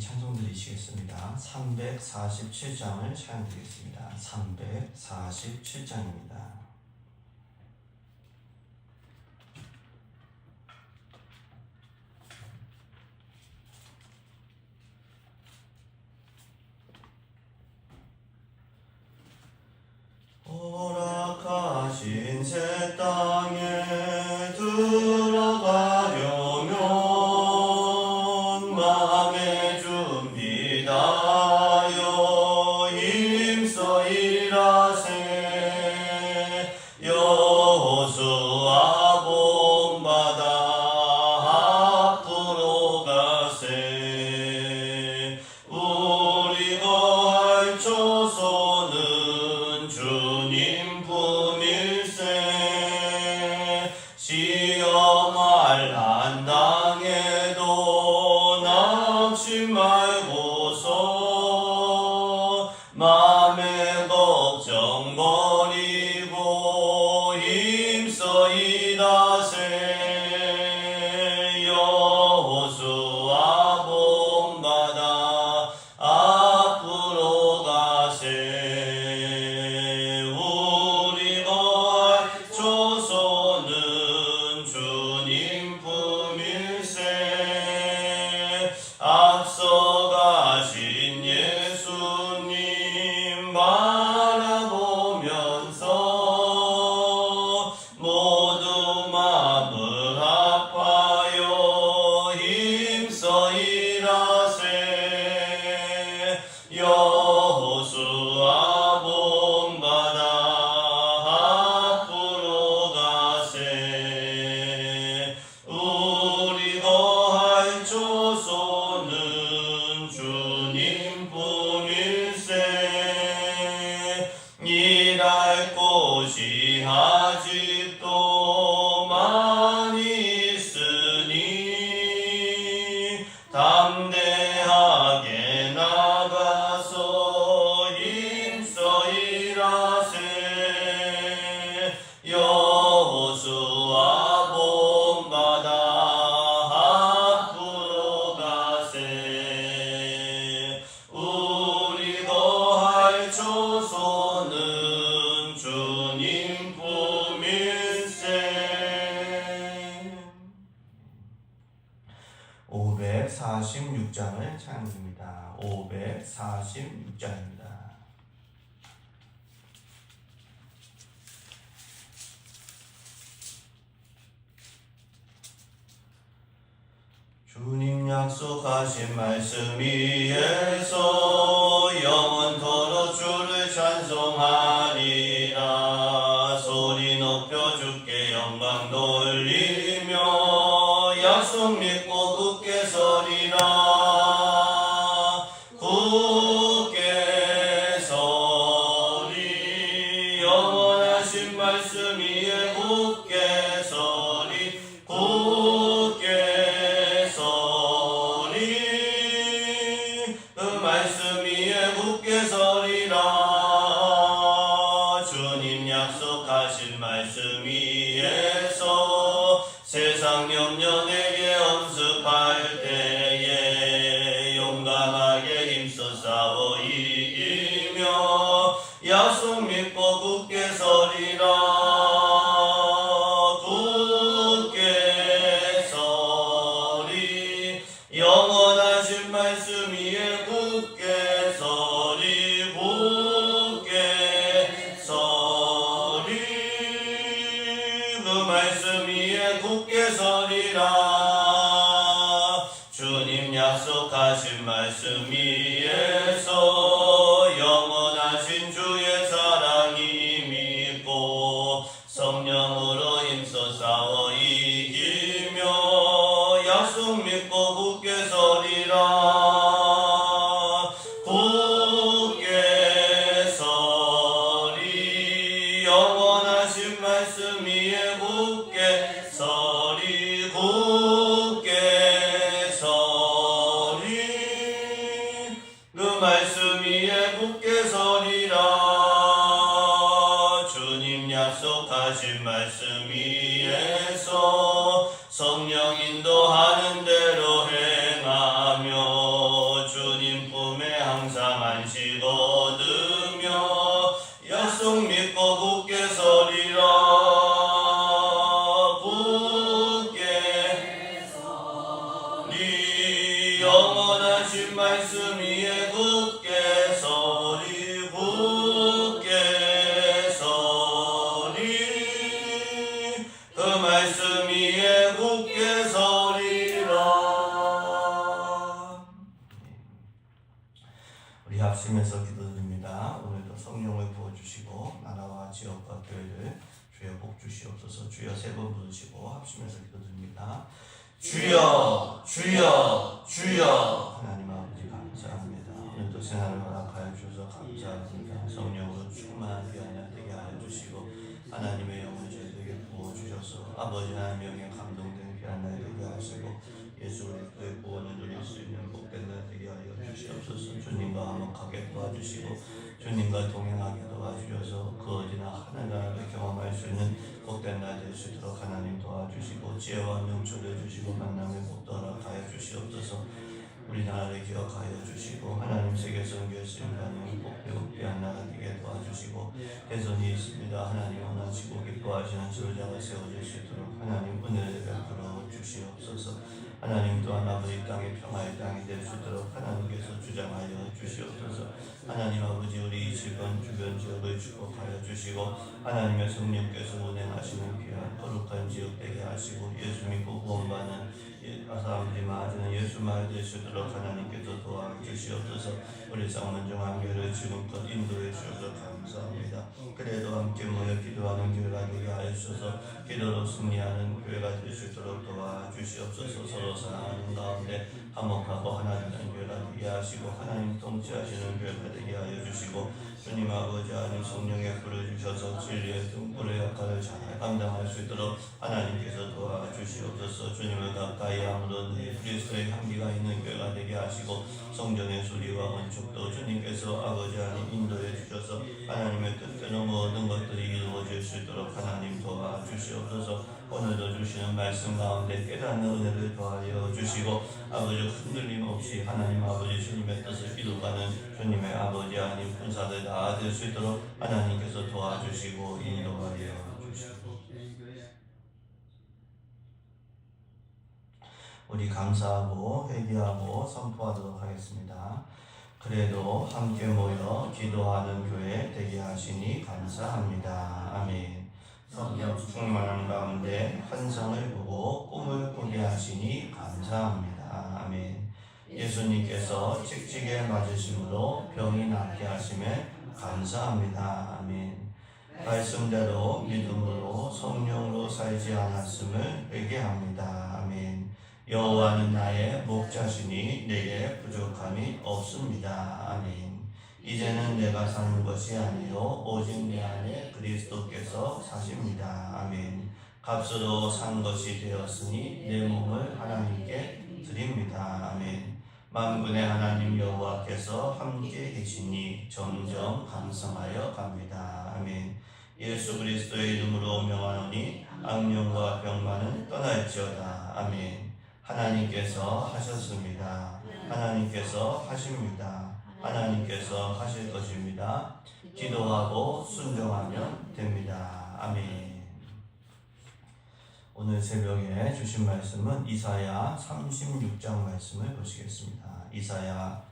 찬송 드리시겠습니다. 347장을 찬양 드리겠습니다. 347장입니다. 오락하신 제 땅. 君王 주님 약속하신 말씀 위에서 영원토록 주를 찬송하 주님 약속하신 말씀 위에서 세상 염려 내게 말씀 위에서 지역과 교회를 주여 복 주시옵소서 주여 세 번 부르시고 합심해서 기도드립니다. 주여 주여 주여 하나님 아버지 감사합니다. 오늘도 새날을 허락하여 주셔서 감사합니다. 성령으로 충만한 귀하냐 되게 하여 주시고 하나님의 영을 저희에게 부어주셔서 아버지 하나님의 영에 감동된 귀한 날 되게 하시고 예수 그리스도의 구원을 누릴 수 있는 복된 날 되게 하여 주시옵소서 주님과 화목하게 도와주시고 주님과 동행하게 도와주셔서 그 어디나 하나님을 경험할 수 있는 복된 날 될 수 있도록 하나님 도와주시고 지혜와 명철을 주시고 만남의 복도 허락하여 주시옵소서 우리 나라를 기억하여 주시고 하나님 세계 귀한 나라 되게 도와주시고 대선이 있습니다. 하나님 원하시고 기뻐하시는 지도자가 세워질 수 있도록 하나님 은혜를 베풀어 주시옵소서. 하나님 또한 아버지 땅의 평화의 땅이 될 수 있도록 하나님께서 주장하여 주시옵소서. 하나님 아버지 우리 주변 주변 지역을 축복하여 주시고 하나님의 성령께서 운행하시는 귀한 거룩한 지역 되게 하시고 예수 믿고 구원받는 예, 사람들이 많아지는 예수 말 있도록 하나님께서 도와주시옵소서. 우리 쌍문정 교회를 지금껏 인도해 주셔서 감사합니다. 그래도 함께 모여 기도하는 교회가 되게 주셔서. 기도로 승리하는 교회가 될 수 있도록 도와주시옵소서. 서로 사랑하는 가운데 화목하고 하나 되는 교회가 되게 하시고 하나님 통치하시는 교회가 되게 하여 주시고 주님 아버지 하나님 성령에 불어주셔서 진리의 등불의 역할을 잘 감당할 수 있도록 하나님께서 도와주시옵소서. 주님을 가까이 함으로 그리스도의 향기가 있는 교회가 되게 하시고 성전의 소리와 건축도 주님께서 아버지 하나님 인도해 주셔서 하나님의 뜻대로 모든 것들이 이루어질 수 있도록 하나님 도와주시옵소서 오늘도 주시는 말씀 가운데 깨닫는 은혜를 더하여 주시고 아버지 흔들림 없이 하나님 아버지 주님의 뜻을 이루가는 주님의 아버지 하나님 군사들 다 될 수 있도록 하나님께서 도와주시고 인도하여 주시고 우리 감사하고 회개하고 선포하도록 하겠습니다. 그래도 함께 모여 기도하는 교회 되게 하시니 감사합니다. 아멘. 성령 충만한 가운데 환상을 보고 꿈을 꾸게 하시니 감사합니다. 아멘. 예수님께서 찍찍에 맞으심으로 병이 낫게 하심에 감사합니다. 아멘. 말씀대로 믿음으로 성령으로 살지 않았음을 회개합니다. 아멘. 여호와는 나의 목자시니 내게 부족함이 없습니다. 아멘. 이제는 내가 사는 것이 아니요 오직 내 안에 그리스도께서 사십니다. 아멘. 값으로 산 것이 되었으니 내 몸을 하나님께 드립니다. 아멘. 만군의 하나님 여호와께서 함께 계시니 점점 강성하여 갑니다. 아멘. 예수 그리스도의 이름으로 명하노니 악령과 병만은 떠날지어다. 아멘. 하나님께서 하셨습니다. 하나님께서 하십니다. 하나님께서 하실 것입니다. 기도하고 순종하면 됩니다. 아멘. 오늘 새벽에 주신 말씀은 이사야 36장 말씀을 보시겠습니다. 이사야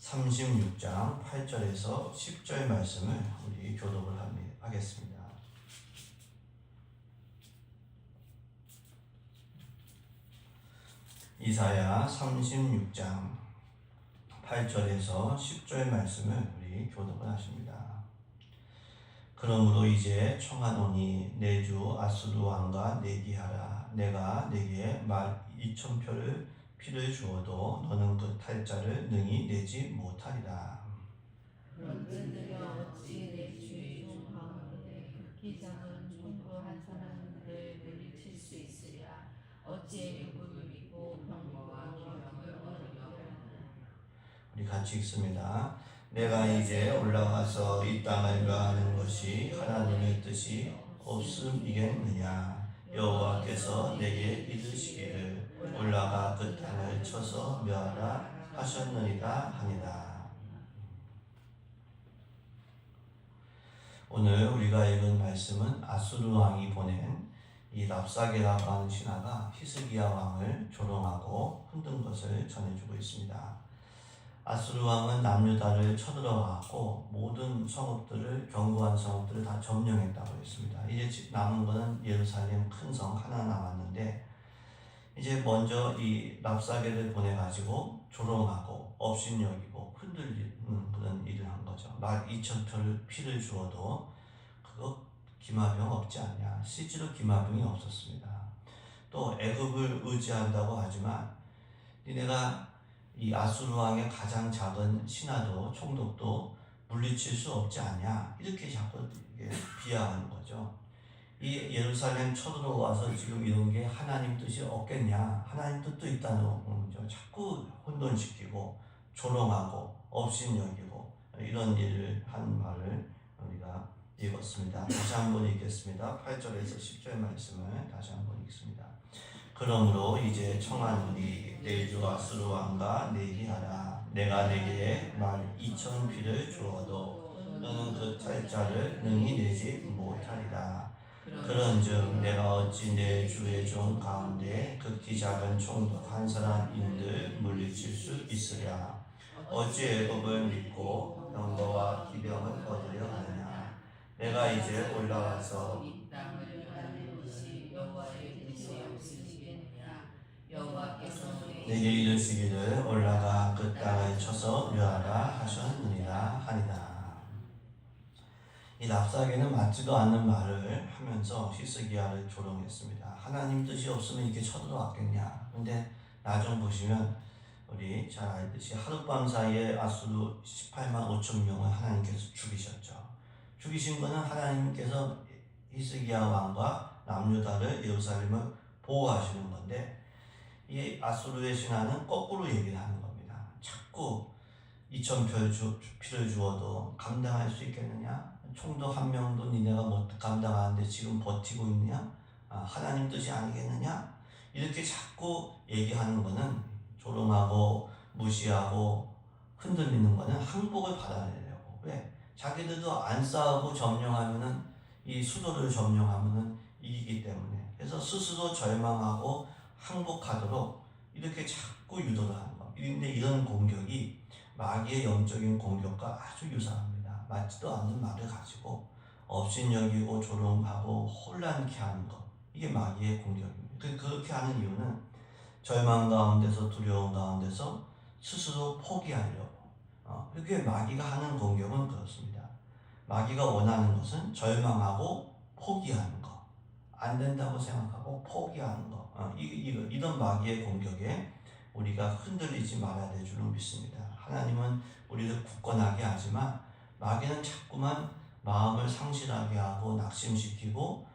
36장 8절에서 10절 말씀을 우리 교독을 하겠습니다. 이사야 36장 8절에서 10절 말씀을 우리 교독을 하십니다. 그러므로 이제 청하노니 내 주 아수르 왕과 내기하라. 내가 내게 말 이천 표를 피를 주어도 너는 그 탈자를 능히 내지 못하리라. 어찌 육을 믿고 우리 같이 읽습니다. 내가 이제 올라가서 이 땅을 멸하는 것이 하나님의 뜻이 없음이겠느냐 여호와께서 내게 이르시기를 올라가 그 땅을 쳐서 멸하라 하셨느니라 하니라 오늘 우리가 읽은 말씀은 아수르 왕이 보낸 이 랍사게라고 하는 신하가 히스기야 왕을 조롱하고 흔든 것을 전해주고 있습니다. 아수르 왕은 남유다를 쳐들어가고 모든 성읍들을 견고한 성읍들을 다 점령했다고 했습니다. 이제 남은 것은 예루살렘 큰 성 하나 남았는데 이제 먼저 이 랍사게를 보내 가지고 조롱하고 업신여기고 흔들리는 그런 일을 한 거죠. 말 2천 표를 피를 주어도 그거 기마병 없지 않냐. 실제로 기마병이 없었습니다. 또 애굽을 의지한다고 하지만 니네가 이 아수르 왕의 가장 작은 신하도 총독도 물리칠 수 없지 않냐 이렇게 자꾸 비하하는 거죠. 이 예루살렘 쳐들어와서 지금 이런 게 하나님 뜻이 없겠냐 하나님 뜻도 있다는 거죠. 자꾸 혼돈시키고 조롱하고 업신여기고 이런 일을 한 말을 우리가 읽었습니다. 다시 한번 읽겠습니다. 8절에서 10절 말씀을 다시 한번 읽습니다. 그러므로 이제 청한 우리 내주 아스루 왕과 내기하라. 내가 내게 말 이천 피를 주어도 너는 그 탈자를 능히 내지 못하리라. 그런즉 내가 어찌 내 주의 종 가운데 극히 작은 총독 한 사람인들 물리칠 수 있으랴? 어찌 애굽을 믿고 병거와 기병을 얻으려 하느냐? 내가 이제 올라와서 내게 이르시기를 올라가 그 땅을 쳐서 멸하라 하셨느니라 하니라. 이 랍사게는 맞지도 않는 말을 하면서 히스기야를 조롱했습니다. 하나님 뜻이 없으면 이렇게 쳐들어왔겠냐. 근데 나중 보시면 우리 잘 알듯이 하룻밤 사이에 아수르 18만 5천 명을 하나님께서 죽이셨죠. 죽이신 거는 하나님께서 히스기야 왕과 남유다를 예루살렘을 보호하시는 건데 이 아수르의 신하는 거꾸로 얘기를 하는 겁니다. 자꾸 2천 표 주, 피를 주어도 감당할 수 있겠느냐? 총독 한 명도 니네가 못 감당하는데 지금 버티고 있냐? 아, 하나님 뜻이 아니겠느냐? 이렇게 자꾸 얘기하는 거는 조롱하고 무시하고 흔들리는 거는 항복을 받아내려고. 왜? 자기들도 안 싸우고 점령하면은 이 수도를 점령하면은 이기기 때문에. 그래서 스스로 절망하고 항복하도록 이렇게 자꾸 유도를 하는 겁니다. 근데 이런 공격이 마귀의 영적인 공격과 아주 유사합니다. 맞지도 않는 말을 가지고 업신여기고 조롱하고 혼란케 하는 것. 이게 마귀의 공격입니다. 그- 그렇게 하는 이유는 절망 가운데서 두려움 가운데서 스스로 포기하려고. 어, 이렇게 마귀가 하는 공격은 그렇습니다. 마귀가 원하는 것은 절망하고 포기하는 것. 안 된다고 생각하고 포기하는 것. 어, 이런 마귀의 공격에 우리가 흔들리지 말아야 될 줄로 믿습니다. 하나님은 우리를 굳건하게 하지만 마귀는 자꾸만 마음을 상실하게 하고 낙심시키고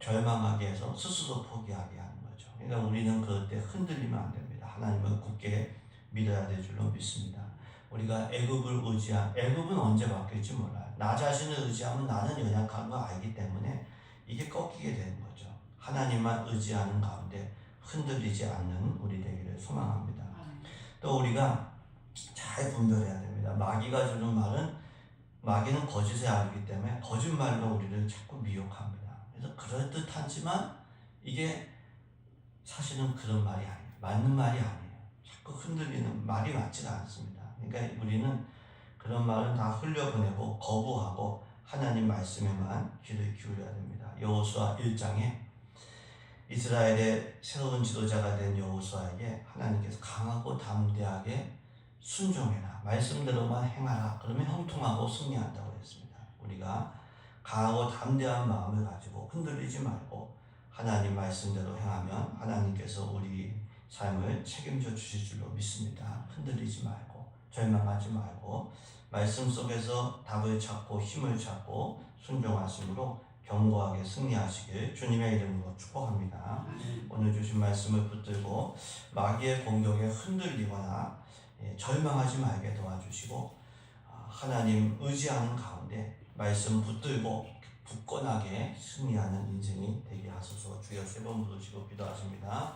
절망하게 해서 스스로 포기하게 하는 거죠. 그러니까 우리는 그럴 때 흔들리면 안 됩니다. 하나님을 굳게 믿어야 될 줄로 믿습니다. 우리가 애굽을 의지한 애굽은 언제 바뀔지 몰라요. 나 자신을 의지하면 나는 연약한 거 알기 때문에 이게 꺾이게 되는 거죠. 하나님만 의지하는 가운데 흔들리지 않는 우리 되기를 소망합니다. 또 우리가 잘 분별해야 됩니다. 마귀가 주는 말은 마귀는 거짓의 알기 때문에 거짓말로 우리를 자꾸 미혹합니다. 그래서 그럴듯하지만 이게 사실은 그런 말이 아니에요. 맞는 말이 아니에요. 자꾸 흔들리는 말이 맞지가 않습니다. 그러니까 우리는 그런 말은 다 흘려보내고 거부하고 하나님 말씀에만 귀를 기울여야 됩니다. 여호수아 1장에 이스라엘의 새로운 지도자가 된 여호수아에게 하나님께서 강하고 담대하게 순종해라. 말씀대로만 행하라. 그러면 형통하고 승리한다고 했습니다. 우리가 강하고 담대한 마음을 가지고 흔들리지 말고 하나님 말씀대로 행하면 하나님께서 우리 삶을 책임져 주실 줄로 믿습니다. 흔들리지 말고 절망하지 말고 말씀 속에서 답을 찾고 힘을 찾고 순종하심으로 견고하게 승리하시길 주님의 이름으로 축복합니다. 오늘 주신 말씀을 붙들고 마귀의 공격에 흔들리거나 예, 절망하지 말게 도와주시고 아, 하나님 의지하는 가운데 말씀 붙들고 굳건하게 승리하는 인생이 되게 하소서 주여 세번 부르시고 기도하십니다.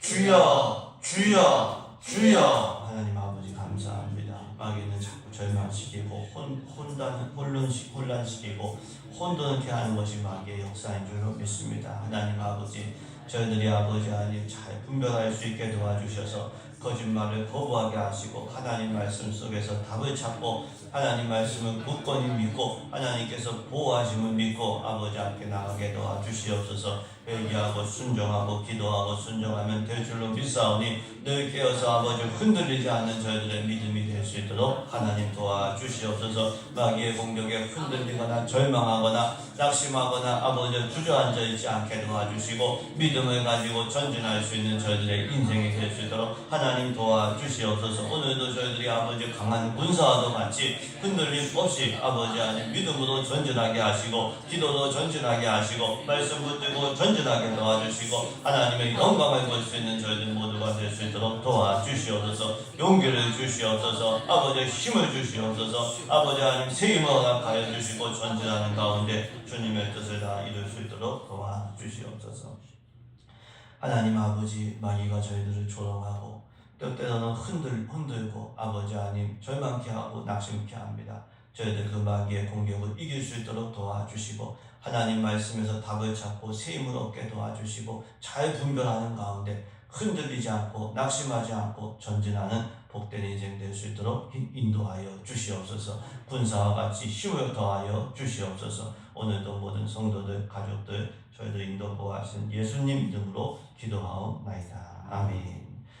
주여 주여 주여 하나님 아버지 감사합니다. 마귀는 자꾸 절망시키고 혼, 혼란, 혼란시, 혼란시키고 혼돈케 하는 것이 마귀의 역사인 줄로 믿습니다. 하나님 아버지 저희들이 아버지 하나님 잘 분별할 수 있게 도와주셔서 거짓말을 거부하게 하시고 하나님 말씀 속에서 답을 찾고 하나님 말씀을 굳건히 믿고 하나님께서 보호하심을 믿고 아버지 앞에 나가게 도와주시옵소서. 회개하고 순종하고 기도하고 순종하면 될 줄로 믿사오니 늘 깨어서 아버지 흔들리지 않는 저희들의 믿음이 될 수 있도록 하나님 도와주시옵소서. 마귀의 공격에 흔들리거나 절망하거나 낙심하거나 아버지 주저앉아 있지 않게 도와주시고 믿음을 가지고 전진할 수 있는 저희들의 인생이 될 수 있도록 하나님 도와주시옵소서. 오늘도 저희들이 아버지 강한 군사와도 같이 흔들림 없이 아버지 아님 믿음으로 전진하게 하시고 기도로 전진하게 하시고 말씀 붙들고 전진하게 도와주시고 하나님의 영광을 볼 수 있는 저희들 모두가 될 수 있도록 도와주시옵소서. 용기를 주시옵소서. 아버지 힘을 주시옵소서. 아버지 하나님 새 힘을 허락하여 주시고 전진하는 가운데 주님의 뜻을 다 이룰 수 있도록 도와주시옵소서. 하나님 아버지 마귀가 저희들을 조롱하고 때때로는 흔들, 흔들고 아버지 하나님 절망케 하고 낙심케 합니다. 저희들 그 마귀의 공격을 이길 수 있도록 도와주시고 하나님 말씀에서 답을 찾고 새 힘을 얻게 도와주시고 잘 분별하는 가운데 흔들리지 않고 낙심하지 않고 전진하는 복된 인생 될 수 있도록 인- 인도하여 주시옵소서. 군사와 같이 힘을 더하여 주시옵소서. 오늘도 모든 성도들 가족들 저희들 인도 보호하신 예수님 이름으로 기도하옵나이다. 아멘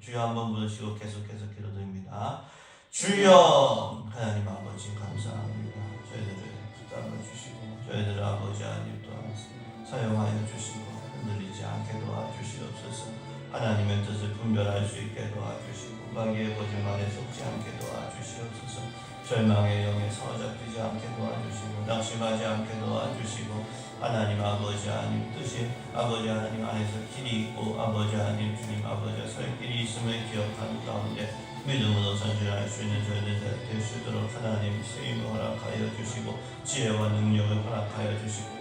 주여 한번 부르시고 계속해서 기도드립니다. 주여 하나님 아버지 감사합니다. 저희들을 붙잡아 주시고 저희들 아버지 하나님 또한 사용하여 주시고 흔들리지 않게 도와주시옵소서 하나님의 뜻을 분별할 수 있게 도와주시고 마귀의 거짓말에 속지 않게 도와주시옵소서. 절망의 영에 사로잡히지 않게 도와주시고 낙심하지 않게 도와주시고 하나님 아버지 하나님 뜻이 아버지 하나님 안에서 길이 있고 아버지 하나님 주님 아버지 살 길이 있음을 기억하는 가운데 믿음으로 전진할 수 있는 저희들 될 수 있도록 하나님 쓰임을 허락하여 주시고 지혜와 능력을 허락하여 주시고